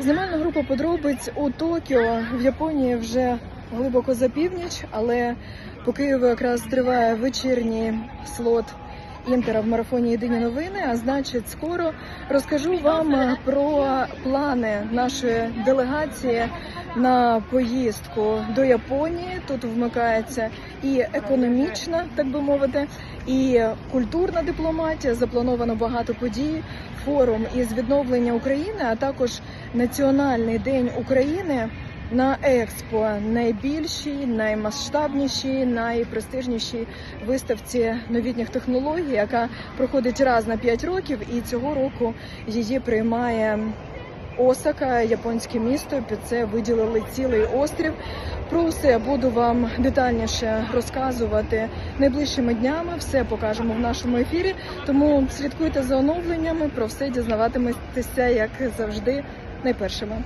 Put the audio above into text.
Знімальна група подробиць у Токіо в Японії вже глибоко за північ, але по Києву якраз триває вечірній слот інтера в марафоні Єдині новини. А значить, скоро розкажу вам про плани нашої делегації на поїздку до Японії. Тут вмикається і економічна, так би мовити, і культурна дипломатія. Заплановано багато подій. Форум із відновлення України, а також Національний день України на експо найбільшій, наймасштабнішій, найпрестижнішій виставці новітніх технологій, яка проходить раз на 5 років, і цього року її приймає Осака, японське місто. Під це виділили цілий острів. Про все буду вам детальніше розказувати найближчими днями. Все покажемо в нашому ефірі. Тому слідкуйте за оновленнями. Про все дізнаватиметеся, як завжди, найпершими.